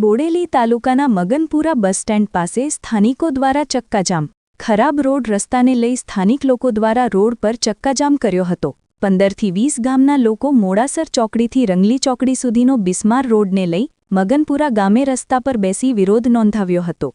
બોડેલી તાલુકાના મગનપુરા bus stand પાસે સ્થાનિકો દ્વારા ચક્કાજામ. ખરાબ રોડ રસ્તાને લઈ સ્થાનિક લોકો દ્વારા રોડ પર ચક્કાજામ કર્યો હતો. પંદરથી વીસ ગામના લોકો મોડાસર ચોકડીથી રંગલી ચોકડી સુધીનો બિસ્માર રોડને લઈ મગનપુરા ગામે રસ્તા પર બેસી વિરોધ નોંધાવ્યો હતો.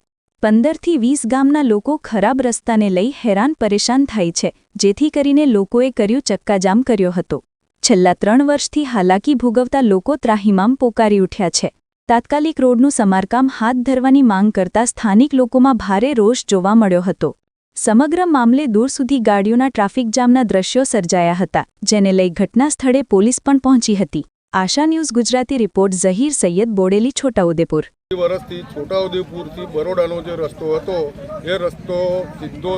પંદરથી વીસ ગામના લોકો ખરાબ રસ્તાને લઈ હેરાન પરેશાન થાય છે, જેથી કરીને લોકોએ કર્યું ચક્કાજામ કર્યો હતો. છેલ્લા ત્રણ વર્ષથી હાલાકી ભોગવતા લોકો ત્રાહિમામ પોકારી ઉઠ્યા છે. તાત્કાલિક રોડનું સમારકામ હાથ ધરવાની માંગ કરતા સ્થાનિક લોકોમાં ભારે રોષ જોવા મળ્યો હતો. સમગ્ર મામલે દૂર સુધી ગાડીઓના ટ્રાફિક જામના દ્રશ્યો સર્જાયા હતા, જેને લઈ ઘટના સ્થળે પોલીસ પણ પહોંચી હતી. Asha news Gujarati report, Zaheer Saiyed Bodeli, Chhotaudepur. વર્ષથી છોટાઉદેપુરથી બરોડાનો જે રસ્તો હતો, એ રસ્તો સીધો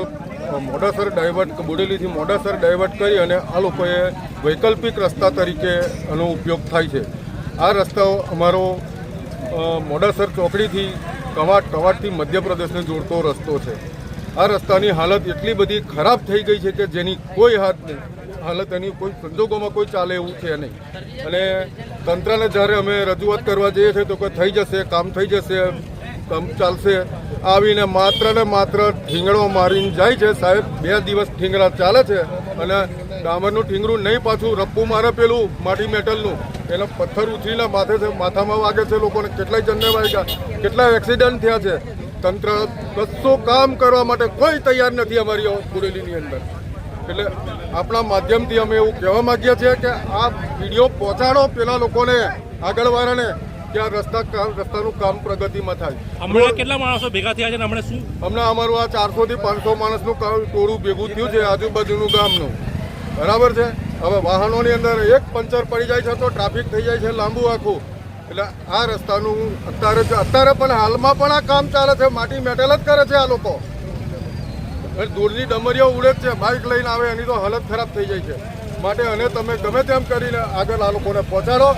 મોડાસર ડાયવર્ટ, બોડેલીથી મોડાસર ડાયવર્ટ કરી અને આ લોકોએ વૈકલ્પિક રસ્તા તરીકે આનો ઉપયોગ થાય છે. આ રસ્તો અમારો મોડાસર ચોકડીથી કવાટ કવાટથી મધ્યપ્રદેશને જોડતો રસ્તો છે. આ રસ્તાની હાલત એટલી બધી ખરાબ થઈ ગઈ છે કે જેની કોઈ હાથ નહીં હાલત એની કોઈ સંજોગોમાં કોઈ ચાલે એવું છે નહીં. અને તંત્રને જ્યારે અમે રજૂઆત કરવા જઈએ છીએ તો કે થઈ જશે, કામ થઈ જશે, કામ ચાલશે, આવીને માત્ર ને માત્ર ઠીંગણો મારીને જાય છે સાહેબ. બે દિવસ ઠીંગણા ચાલે છે અને ડામરનું ઠીંગરું નહીં પાછું, રપ્પું મારે પેલું માટી મેટલનું. એના પથ્થર ઉછળીને માથે છે માથામાં વાગે છે લોકોને. કેટલાય જણને વાગ્યા કેટલાય એક્સિડન્ટ થયા છે. તંત્ર કશું કામ કરવા માટે કોઈ તૈયાર નથી અમારી બોડેલીની અંદર. એટલે આપણા માધ્યમથી અમે એવું કહેવા માંગીએ છીએ કે આ વીડિયો પહોંચાડો પેલા લોકોને આગળવાળાને કે આ રસ્તા કામ રસ્તાનું કામ પ્રગતિમાં થાય. હમણાં કેટલા માણસો ભેગા થયા છે હમણાં શું? હમણાં અમારું આ ચારસો થી પાંચસો માણસનું ટોળું ભેગું થયું છે આજુબાજુનું ગામનું. બરાબર છે? હવે વાહનોની અંદર એક પંચર પડી જાય છે તો ટ્રાફિક થઈ જાય છે લાંબુ આખું. એટલે આ રસ્તાનું અત્યારે અત્યારે પણ હાલમાં પણ આ કામ ચાલે છે માટી મેટેલ જ કરે છે આ લોકો. એટલે દૂરની ડમરીઓ ઉડે જ છે બાઇક લઈને આવે એની તો હાલત ખરાબ થઈ જાય છે. માટે અને તમે ગમે તેમ કરીને આગળ આ લોકોને પહોંચાડો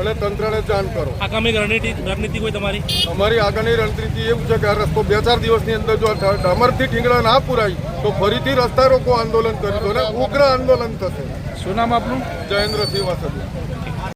અને તંત્રને જાણ કરો. આગામી રણનીતિ રણનીતિ કોઈ તમારી? અમારી આગળની રણનીતિ એવું છે કે આ રસ્તો બે ચાર દિવસની અંદર જો ડામરથી ઠીંગડા ના પુરાય તો ફરીથી રસ્તા રોકો આંદોલન કરીશું અને ઉગ્ર આંદોલન થશે. શું નામ આપનું? જયેન્દ્રસિંહ વાસદિયા.